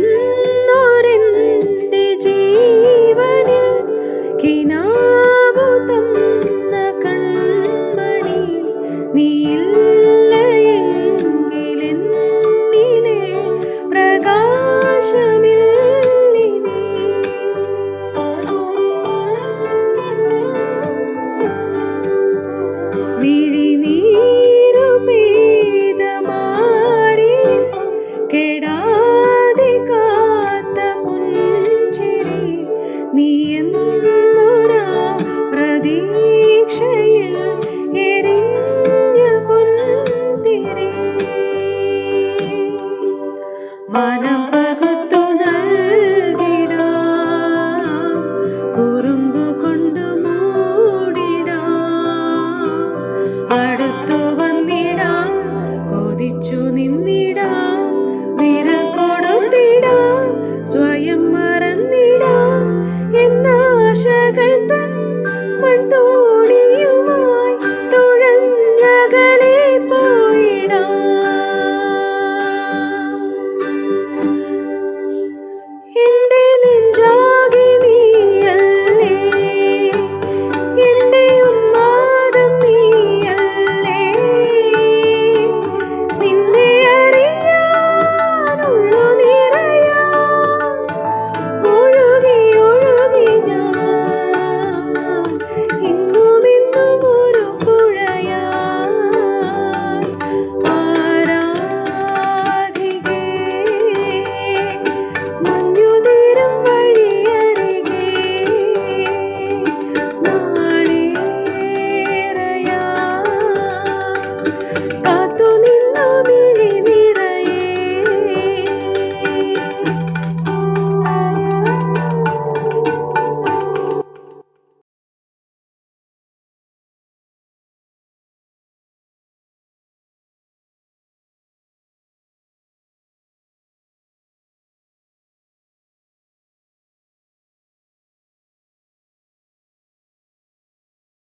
mm-hmm. പകുത്തു നൽകിടാം. കൊണ്ടു മൂടിടാം. അടുത്തു വന്നിടാം. കൊടുത്തിടാം. സ്വയം മറന്നിടാം. എന്നാശകൾ